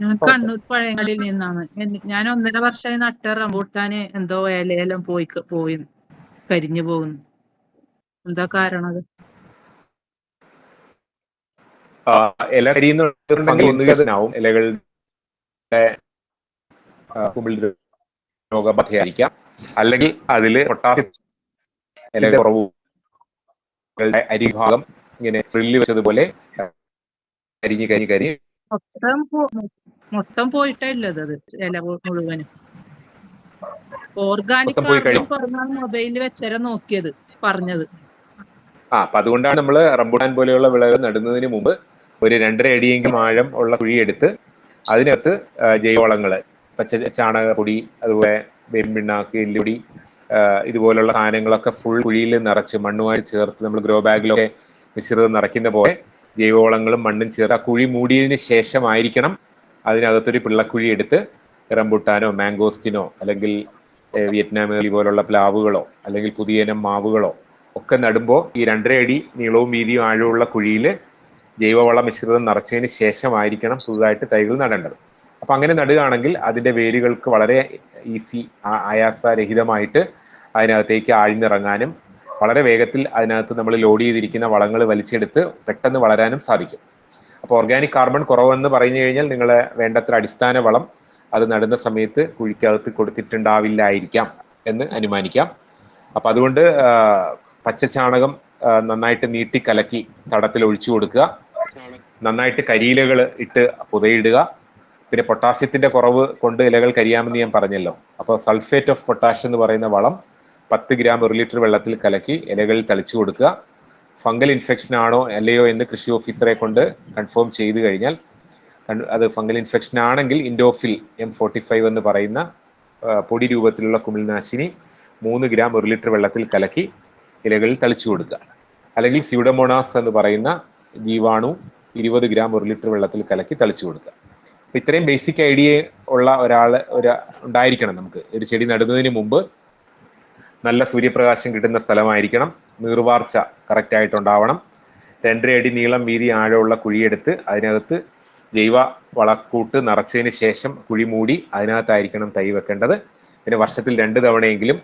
ഞാൻ കണ്ണൂർ പഴയങ്ങാടിയിൽ നിന്നാണ്. ഞാൻ ഒന്നര വർഷമായി നട്ട റംബൂട്ടാന് എന്തോ ഇലയെല്ലാം പോയി പോയി കരിഞ്ഞു പോകുന്നു. എന്താ കാരണം അത്? ആ, ഇല കരിയുന്നുണ്ടെങ്കിൽ ഇലകളുടെ രോഗബാധയായിരിക്കാം അല്ലെങ്കിൽ അതിൽ പൊട്ടാസ്യം ഇല കുറവ് അരിഭാഗം ഇങ്ങനെ ഫ്രില്ല് വെച്ചതുപോലെ കരിഞ്ഞ് കരിഞ്ഞ് കരിഞ്ഞ് മൊത്തം മൊത്തം പോയിട്ടല്ലത് അത് ഇല മുഴുവനും ഓർഗാനിക്. പറഞ്ഞാണ് മൊബൈലിൽ വെച്ചര നോക്കിയത് പറഞ്ഞത് ആ അപ്പൊ അതുകൊണ്ടാണ് നമ്മൾ റംബുട്ടാൻ പോലെയുള്ള വിളകൾ നടുന്നതിന് മുമ്പ് ഒരു രണ്ടര അടിയെങ്കിലും ആഴം ഉള്ള കുഴിയെടുത്ത് അതിനകത്ത് ജൈവവളങ്ങൾ ജൈവവളങ്ങൾ പച്ച ചാണകപ്പൊടി അതുപോലെ വേമ്പിണ്ണാക്ക് എല്ലുപൊടി ഇതുപോലുള്ള സാധനങ്ങളൊക്കെ ഫുൾ കുഴിയിൽ നിറച്ച് മണ്ണുമായി ചേർത്ത് നമ്മൾ ഗ്രോ ബാഗിലൊക്കെ മിശ്രിതം നിറയ്ക്കുന്ന പോലെ ജൈവവളങ്ങളും മണ്ണും ചേർത്ത് ആ കുഴി മൂടിയതിന് ശേഷമായിരിക്കണം അതിനകത്തൊരു പിള്ളക്കുഴി എടുത്ത് റംബുട്ടാനോ മാംഗോസ്റ്റിനോ അല്ലെങ്കിൽ ഏഹ്, വിയറ്റ്നാം ഏലി പോലുള്ള പ്ലാവുകളോ അല്ലെങ്കിൽ പുതിയനം മാവുകളോ ഒക്കെ നടുമ്പോൾ ഈ രണ്ടര അടി നീളവും വീതിയും ആഴവുമുള്ള കുഴിയിൽ ജൈവവള മിശ്രിതം നിറച്ചതിന് ശേഷമായിരിക്കണം പുതുതായിട്ട് തൈകൾ നടേണ്ടത്. അപ്പം അങ്ങനെ നടുകയാണെങ്കിൽ അതിന്റെ വേരുകൾക്ക് വളരെ ഈസി ആയാസരഹിതമായിട്ട് അതിനകത്തേക്ക് ആഴ്ന്നിറങ്ങാനും വളരെ വേഗത്തിൽ അതിനകത്ത് നമ്മൾ ലോഡ് ചെയ്തിരിക്കുന്ന വളങ്ങൾ വലിച്ചെടുത്ത് പെട്ടെന്ന് വളരാനും സാധിക്കും. അപ്പോൾ ഓർഗാനിക് കാർബൺ കുറവെന്ന് പറഞ്ഞു കഴിഞ്ഞാൽ നിങ്ങൾ വേണ്ടത്ര അടിസ്ഥാന വളം അത് നടുന്ന സമയത്ത് കുഴിക്കകത്ത് കൊടുത്തിട്ടുണ്ടാവില്ലായിരിക്കാം എന്ന് അനുമാനിക്കാം. അപ്പം അതുകൊണ്ട് പച്ചച്ചാണകം നന്നായിട്ട് നീട്ടി കലക്കി തടത്തിൽ ഒഴിച്ചു കൊടുക്കുക. നന്നായിട്ട് കരിയിലകൾ ഇട്ട് പുതയിടുക. പിന്നെ പൊട്ടാസ്യത്തിന്റെ കുറവ് കൊണ്ട് ഇലകൾ കരിയാമെന്ന് ഞാൻ പറഞ്ഞല്ലോ. അപ്പോൾ സൾഫേറ്റ് ഓഫ് പൊട്ടാഷ് എന്ന് പറയുന്ന വളം പത്ത് ഗ്രാം ഒരു ലിറ്റർ വെള്ളത്തിൽ കലക്കി ഇലകളിൽ തളിച്ചു കൊടുക്കുക. ഫംഗൽ ഇൻഫെക്ഷൻ ആണോ അല്ലയോ എന്ന് കൃഷി ഓഫീസറെ കൊണ്ട് കൺഫേം ചെയ്തു കഴിഞ്ഞാൽ അത് ഫംഗൽ ഇൻഫെക്ഷൻ ആണെങ്കിൽ ഇൻഡോഫിൽ എം ഫോർട്ടി ഫൈവ് എന്ന് പറയുന്ന പൊടി രൂപത്തിലുള്ള കുമിൾനാശിനി മൂന്ന് ഗ്രാം ഒരു ലിറ്റർ വെള്ളത്തിൽ കലക്കി ഇലകളിൽ തളിച്ചു കൊടുക്കുക. അല്ലെങ്കിൽ സ്യൂഡമോണാസ് എന്ന് പറയുന്ന ജീവാണു ഇരുപത് ഗ്രാം ഒരു ലിറ്റർ വെള്ളത്തിൽ കലക്കി തളിച്ചു കൊടുക്കുക. അപ്പൊ ഇത്രയും ബേസിക് ഐഡിയ ഉള്ള ഒരാൾ ഒരു ഉണ്ടായിരിക്കണം നമുക്ക്. ഒരു ചെടി നടുന്നതിന് മുമ്പ് നല്ല സൂര്യപ്രകാശം കിട്ടുന്ന സ്ഥലമായിരിക്കണം. നീർവാർച്ച കറക്റ്റ് ആയിട്ടുണ്ടാവണം. രണ്ടര അടി നീളം വീതി ആഴമുള്ള കുഴിയെടുത്ത് അതിനകത്ത് ജൈവ വളക്കൂട്ട് നിറച്ചതിന് ശേഷം കുഴി മൂടി അതിനകത്തായിരിക്കണം തൈ വെക്കേണ്ടത്. പിന്നെ വർഷത്തിൽ രണ്ട് തവണയെങ്കിലും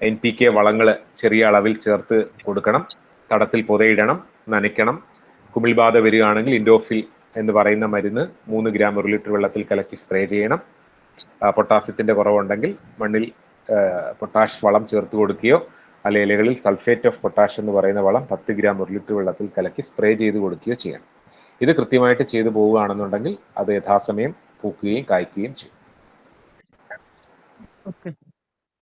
എൻ പി കെ വളങ്ങൾ ചെറിയ അളവിൽ ചേർത്ത് കൊടുക്കണം. തടത്തിൽ പുതയിടണം നനയ്ക്കണം. കുമിൾബാധ വരികയാണെങ്കിൽ ഇൻഡോഫിൽ എന്ന് പറയുന്ന മരുന്ന് മൂന്ന് ഗ്രാം ഒരു ലിറ്റർ വെള്ളത്തിൽ കലക്കി സ്പ്രേ ചെയ്യണം. പൊട്ടാസ്യത്തിന്റെ കുറവുണ്ടെങ്കിൽ മണ്ണിൽ പൊട്ടാഷ് വളം ചേർത്ത് കൊടുക്കുകയോ അല്ലെ ഇലകളിൽ സൾഫേറ്റ് ഓഫ് പൊട്ടാഷ് എന്ന് പറയുന്ന വളം പത്ത് ഗ്രാം ഒരു ലിറ്റർ വെള്ളത്തിൽ കലക്കി സ്പ്രേ ചെയ്ത് കൊടുക്കുകയോ ചെയ്യണം. ഇത് കൃത്യമായിട്ട് ചെയ്തു പോവുകയാണെന്നുണ്ടെങ്കിൽ അത് യഥാസമയം പൂക്കുകയും കായ്ക്കുകയും ചെയ്യും.